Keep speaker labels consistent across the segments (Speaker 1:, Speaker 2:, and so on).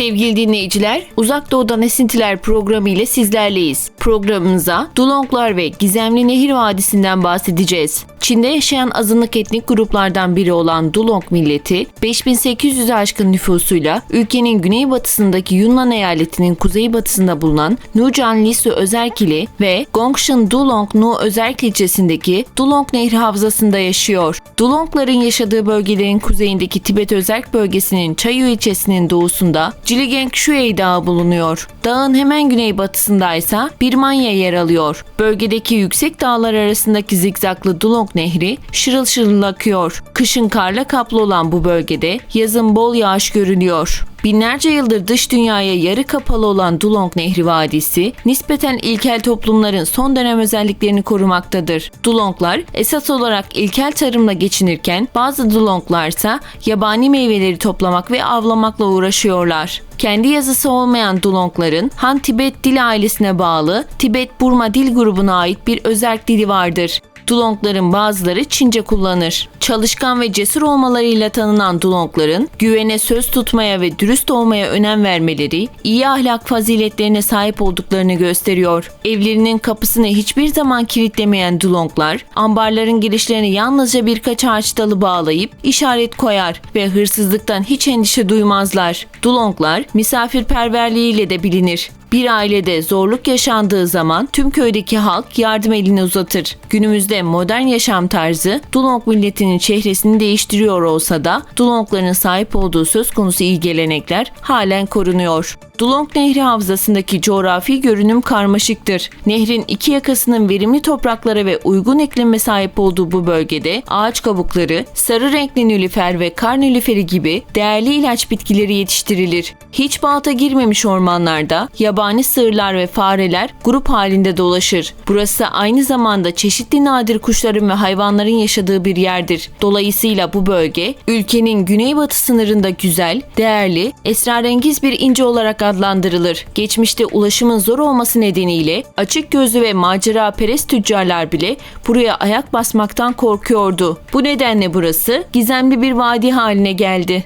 Speaker 1: Sevgili dinleyiciler, Uzak Doğu'dan Esintiler programı ile sizlerleyiz. Programımıza Dulonglar ve Gizemli Nehir Vadisi'nden bahsedeceğiz. Çin'de yaşayan azınlık etnik gruplardan biri olan Dulong milleti, 5800 aşkın nüfusuyla ülkenin güneybatısındaki Yunnan eyaletinin kuzeybatısında bulunan Nujan Lisu Özerkili ve Gongshan Dulong Nu Özerk ilçesindeki Dulong Nehri Havzası'nda yaşıyor. Dulongların yaşadığı bölgelerin kuzeyindeki Tibet Özerk bölgesinin Chayu ilçesinin doğusunda Jiligeng Shuei Dağı bulunuyor. Dağın hemen güneybatısında ise Birmanya yer alıyor. Bölgedeki yüksek dağlar arasındaki zikzaklı Dulong Nehri şırıl şırıl akıyor. Kışın karla kaplı olan bu bölgede yazın bol yağış görülüyor. Binlerce yıldır dış dünyaya yarı kapalı olan Dulong Nehri Vadisi, nispeten ilkel toplumların son dönem özelliklerini korumaktadır. Dulonglar esas olarak ilkel tarımla geçinirken bazı Dulonglar ise yabani meyveleri toplamak ve avlamakla uğraşıyorlar. Kendi yazısı olmayan Dulongların Han Tibet dil ailesine bağlı Tibet-Burma dil grubuna ait bir özerk dili vardır. Dulongların bazıları Çince kullanır. Çalışkan ve cesur olmalarıyla tanınan Dulongların güvene söz tutmaya ve dürüst olmaya önem vermeleri, iyi ahlak faziletlerine sahip olduklarını gösteriyor. Evlerinin kapısını hiçbir zaman kilitlemeyen Dulonglar, ambarların girişlerine yalnızca birkaç ağaç dalı bağlayıp işaret koyar ve hırsızlıktan hiç endişe duymazlar. Dulonglar misafirperverliğiyle de bilinir. Bir ailede zorluk yaşandığı zaman tüm köydeki halk yardım elini uzatır. Günümüzde modern yaşam tarzı Dulong milletinin çehresini değiştiriyor olsa da Dulongların sahip olduğu söz konusu iyi gelenekler halen korunuyor. Dulong Nehri Havzası'ndaki coğrafi görünüm karmaşıktır. Nehrin iki yakasının verimli topraklara ve uygun iklime sahip olduğu bu bölgede ağaç kabukları, sarı renkli nülüfer ve kar nülüferi gibi değerli ilaç bitkileri yetiştirilir. Hiç balta girmemiş ormanlarda yabani sığırlar ve fareler grup halinde dolaşır. Burası aynı zamanda çeşitli nadir kuşların ve hayvanların yaşadığı bir yerdir. Dolayısıyla bu bölge ülkenin güneybatı sınırında güzel, değerli, esrarengiz bir ince olarak adlandırılır. Geçmişte ulaşımın zor olması nedeniyle açık gözlü ve macera perest tüccarlar bile buraya ayak basmaktan korkuyordu. Bu nedenle burası gizemli bir vadi haline geldi.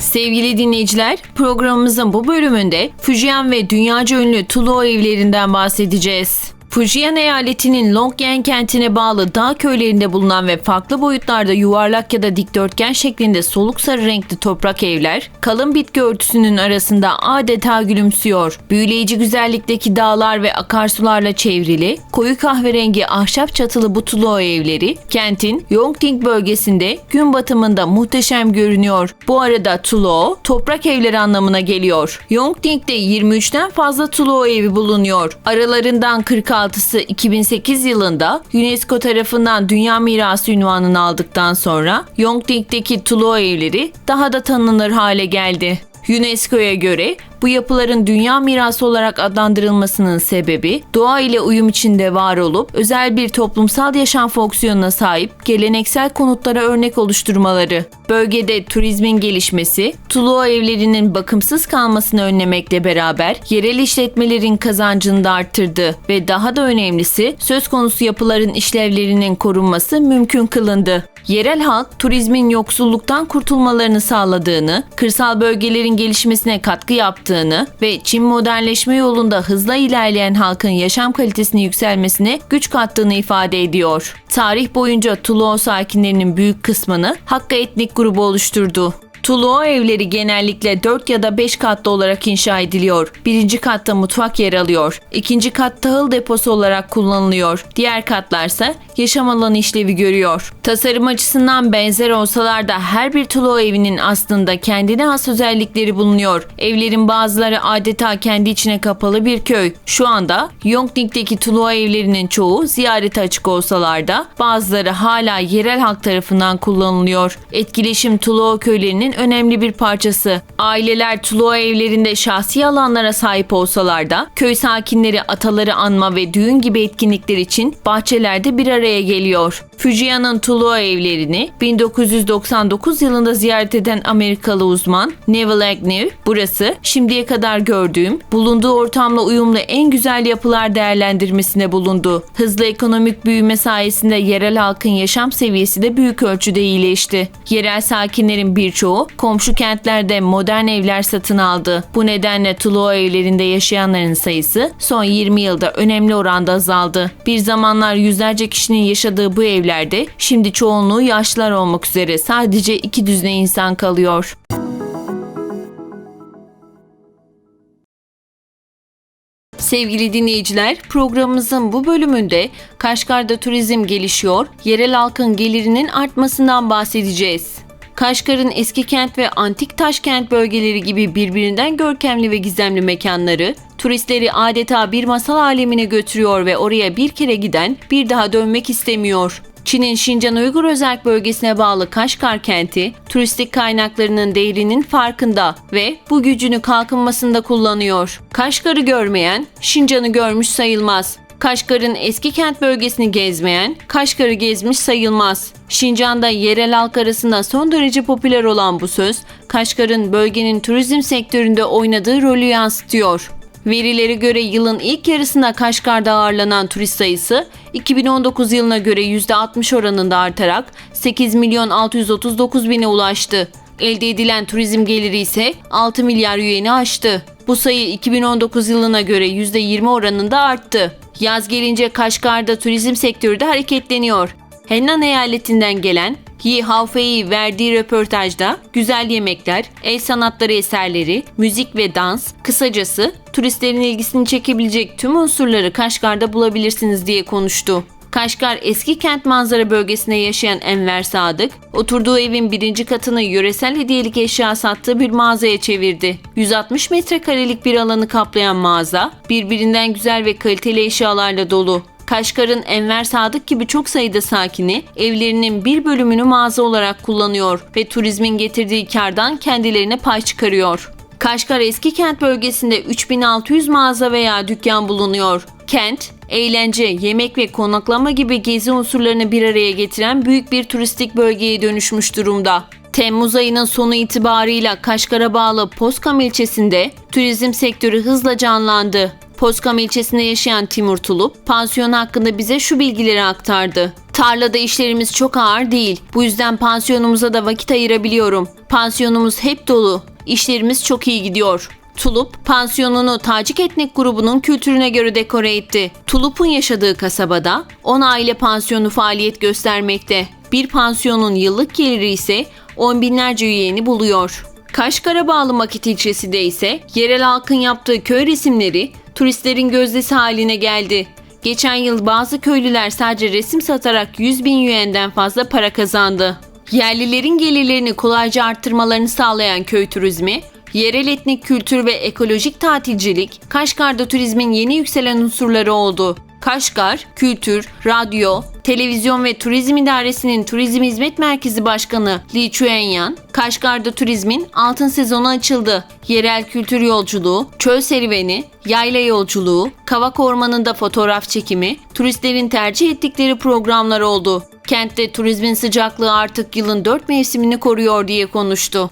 Speaker 1: Sevgili dinleyiciler, programımızın bu bölümünde Fujian ve dünyaca ünlü Tuluo evlerinden bahsedeceğiz. Fujian eyaletinin Longyan kentine bağlı dağ köylerinde bulunan ve farklı boyutlarda yuvarlak ya da dikdörtgen şeklinde soluk sarı renkli toprak evler, kalın bitki örtüsünün arasında adeta gülümsüyor. Büyüleyici güzellikteki dağlar ve akarsularla çevrili, koyu kahverengi ahşap çatılı bu Tulo evleri, kentin Yongting bölgesinde gün batımında muhteşem görünüyor. Bu arada Tulo, toprak evleri anlamına geliyor. Yongting'de 23'ten fazla Tulo evi bulunuyor. Aralarından 46 16'sı 2008 yılında UNESCO tarafından Dünya Mirası ünvanını aldıktan sonra Yongting'deki Tulo evleri daha da tanınır hale geldi. UNESCO'ya göre bu yapıların dünya mirası olarak adlandırılmasının sebebi doğa ile uyum içinde var olup özel bir toplumsal yaşam fonksiyonuna sahip geleneksel konutlara örnek oluşturmaları. Bölgede turizmin gelişmesi, Tuluo evlerinin bakımsız kalmasını önlemekle beraber yerel işletmelerin kazancını da arttırdı ve daha da önemlisi söz konusu yapıların işlevlerinin korunması mümkün kılındı. Yerel halk turizmin yoksulluktan kurtulmalarını sağladığını, kırsal bölgelerin gelişmesine katkı yaptığını ve Çin modernleşme yolunda hızla ilerleyen halkın yaşam kalitesini yükselmesine güç kattığını ifade ediyor. Tarih boyunca Tulo sakinlerinin büyük kısmını Hakka etnik grubu oluşturdu. Tuluo evleri genellikle 4 ya da 5 katlı olarak inşa ediliyor. Birinci katta mutfak yer alıyor. İkinci kat tahıl deposu olarak kullanılıyor. Diğer katlarsa yaşam alanı işlevi görüyor. Tasarım açısından benzer olsalar da her bir Tuluo evinin aslında kendine has özellikleri bulunuyor. Evlerin bazıları adeta kendi içine kapalı bir köy. Şu anda Yongnik'teki Tuluo evlerinin çoğu ziyarete açık olsalar da bazıları hala yerel halk tarafından kullanılıyor. Etkileşim Tuluo köylerinin önemli bir parçası. Aileler Tuluo evlerinde şahsi alanlara sahip olsalar da köy sakinleri ataları anma ve düğün gibi etkinlikler için bahçelerde bir araya geliyor. Fujian'ın Tuluo evlerini 1999 yılında ziyaret eden Amerikalı uzman Neville Agnew, burası şimdiye kadar gördüğüm bulunduğu ortamla uyumlu en güzel yapılar değerlendirmesine bulundu. Hızlı ekonomik büyüme sayesinde yerel halkın yaşam seviyesi de büyük ölçüde iyileşti. Yerel sakinlerin birçoğu komşu kentlerde modern evler satın aldı. Bu nedenle Tuluo evlerinde yaşayanların sayısı son 20 yılda önemli oranda azaldı. Bir zamanlar yüzlerce kişinin yaşadığı bu evlerde şimdi çoğunluğu yaşlılar olmak üzere sadece iki düzine insan kalıyor. Sevgili dinleyiciler, programımızın bu bölümünde Kaşgar'da turizm gelişiyor, yerel halkın gelirinin artmasından bahsedeceğiz. Kaşgar'ın eski kent ve antik taş kent bölgeleri gibi birbirinden görkemli ve gizemli mekanları, turistleri adeta bir masal alemine götürüyor ve oraya bir kere giden bir daha dönmek istemiyor. Çin'in Şincan Uygur Özerk Bölgesi'ne bağlı Kaşgar kenti, turistik kaynaklarının değerinin farkında ve bu gücünü kalkınmasında kullanıyor. Kaşgar'ı görmeyen, Şincan'ı görmüş sayılmaz. Kaşgar'ın eski kent bölgesini gezmeyen, Kaşgar'ı gezmiş sayılmaz. Şincan'da yerel halk arasında son derece popüler olan bu söz, Kaşgar'ın bölgenin turizm sektöründe oynadığı rolü yansıtıyor. Verilere göre yılın ilk yarısında Kaşgar'da ağırlanan turist sayısı 2019 yılına göre %60 oranında artarak 8 milyon 639 bine ulaştı. Elde edilen turizm geliri ise 6 milyar yueni aştı. Bu sayı 2019 yılına göre %20 oranında arttı. Yaz gelince Kaşgar'da turizm sektörü de hareketleniyor. Henan eyaletinden gelen Yi Haofei'yi verdiği röportajda güzel yemekler, el sanatları eserleri, müzik ve dans, kısacası turistlerin ilgisini çekebilecek tüm unsurları Kaşgar'da bulabilirsiniz diye konuştu. Kaşgar eski kent manzara bölgesinde yaşayan Enver Sadık, oturduğu evin birinci katını yöresel hediyelik eşya sattığı bir mağazaya çevirdi. 160 metrekarelik bir alanı kaplayan mağaza, birbirinden güzel ve kaliteli eşyalarla dolu. Kaşgar'ın Enver Sadık gibi çok sayıda sakini evlerinin bir bölümünü mağaza olarak kullanıyor ve turizmin getirdiği kardan kendilerine pay çıkarıyor. Kaşgar eski kent bölgesinde 3600 mağaza veya dükkan bulunuyor. Kent, eğlence, yemek ve konaklama gibi gezi unsurlarını bir araya getiren büyük bir turistik bölgeye dönüşmüş durumda. Temmuz ayının sonu itibarıyla Kaşgar'a bağlı Poskam ilçesinde turizm sektörü hızla canlandı. Poskam ilçesinde yaşayan Timur Tulup, pansiyon hakkında bize şu bilgileri aktardı. Tarlada işlerimiz çok ağır değil. Bu yüzden pansiyonumuza da vakit ayırabiliyorum. Pansiyonumuz hep dolu. İşlerimiz çok iyi gidiyor. Tulup, pansiyonunu Tacik etnik grubunun kültürüne göre dekore etti. Tulup'un yaşadığı kasabada 10 aile pansiyonu faaliyet göstermekte. Bir pansiyonun yıllık geliri ise 10 binlerce üyeni buluyor. Kaşgar'a bağlı Makit ilçesinde ise yerel halkın yaptığı köy resimleri turistlerin gözdesi haline geldi. Geçen yıl bazı köylüler sadece resim satarak 100 bin yuenden fazla para kazandı. Yerlilerin gelirlerini kolayca arttırmalarını sağlayan köy turizmi, yerel etnik kültür ve ekolojik tatilcilik, Kaşgar'da turizmin yeni yükselen unsurları oldu. Kaşgar, Kültür, Radyo, Televizyon ve Turizm İdaresi'nin Turizm Hizmet Merkezi Başkanı Li Chuenyan, Kaşgar'da turizmin altın sezonu açıldı. Yerel kültür yolculuğu, çöl serüveni, yayla yolculuğu, Kavak Ormanı'nda fotoğraf çekimi, turistlerin tercih ettikleri programlar oldu. Kentte turizmin sıcaklığı artık yılın dört mevsimini koruyor diye konuştu.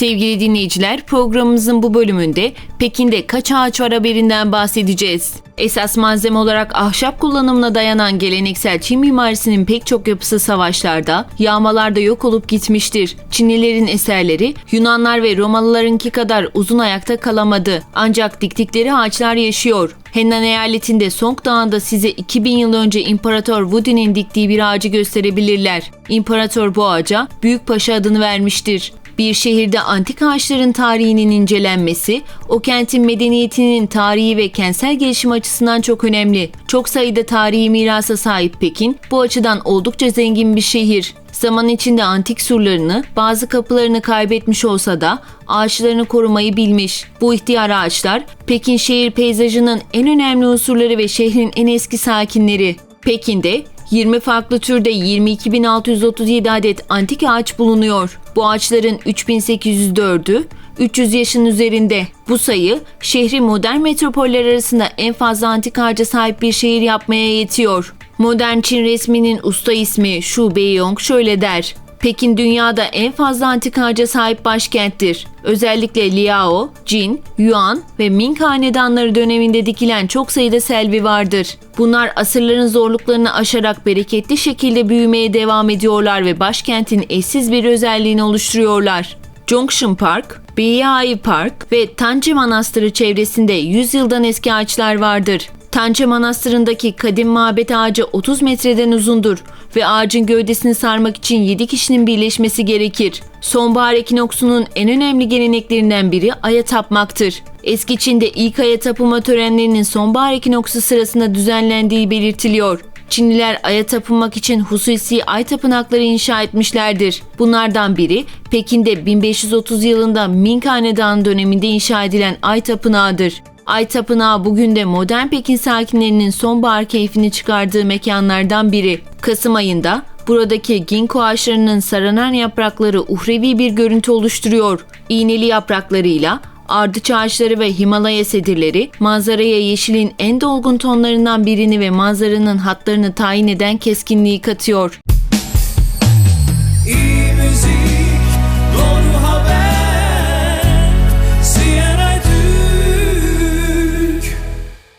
Speaker 1: Sevgili dinleyiciler, programımızın bu bölümünde Pekin'de kaç ağaç var haberinden bahsedeceğiz. Esas malzeme olarak ahşap kullanımına dayanan geleneksel Çin mimarisinin pek çok yapısı savaşlarda, yağmalarda yok olup gitmiştir. Çinlilerin eserleri Yunanlar ve Romalılarınki kadar uzun ayakta kalamadı. Ancak diktikleri ağaçlar yaşıyor. Henan eyaletinde Song Dağı'nda size 2000 yıl önce İmparator Wudi'nin diktiği bir ağacı gösterebilirler. İmparator bu ağaca Büyükpaşa adını vermiştir. Bir şehirde antik ağaçların tarihinin incelenmesi, o kentin medeniyetinin tarihi ve kentsel gelişim açısından çok önemli. Çok sayıda tarihi mirasa sahip Pekin, bu açıdan oldukça zengin bir şehir. Zaman içinde antik surlarını, bazı kapılarını kaybetmiş olsa da ağaçlarını korumayı bilmiş. Bu ihtiyar ağaçlar Pekin şehir peyzajının en önemli unsurları ve şehrin en eski sakinleri. Pekin'de 20 farklı türde 22.637 adet antik ağaç bulunuyor. Bu ağaçların 3804'ü 300 yaşın üzerinde. Bu sayı şehri modern metropoller arasında en fazla antik ağaca sahip bir şehir yapmaya yetiyor. Modern Çin resminin usta ismi Xu Beiyong şöyle der. Pekin dünyada en fazla antik ağaca sahip başkenttir. Özellikle Liao, Jin, Yuan ve Ming hanedanları döneminde dikilen çok sayıda selvi vardır. Bunlar asırların zorluklarını aşarak bereketli şekilde büyümeye devam ediyorlar ve başkentin eşsiz bir özelliğini oluşturuyorlar. Junction Park, Beihai Park ve Tanci Manastırı çevresinde 100 yıldan eski ağaçlar vardır. Tanca Manastırı'ndaki kadim mabet ağacı 30 metreden uzundur ve ağacın gövdesini sarmak için 7 kişinin birleşmesi gerekir. Sonbahar ekinoksunun en önemli geleneklerinden biri aya tapmaktır. Eski Çin'de ilk aya tapınma törenlerinin sonbahar ekinoksu sırasında düzenlendiği belirtiliyor. Çinliler aya tapınmak için hususi ay tapınakları inşa etmişlerdir. Bunlardan biri Pekin'de 1530 yılında Ming Hanedanı döneminde inşa edilen ay tapınağıdır. Ay Tapınağı bugün de modern Pekin sakinlerinin sonbahar keyfini çıkardığı mekanlardan biri. Kasım ayında buradaki ginkgo ağaçlarının saranan yaprakları uhrevi bir görüntü oluşturuyor. İğneli yapraklarıyla ardıç ağaçları ve Himalaya sedirleri manzaraya yeşilin en dolgun tonlarından birini ve manzaranın hatlarını tayin eden keskinliği katıyor.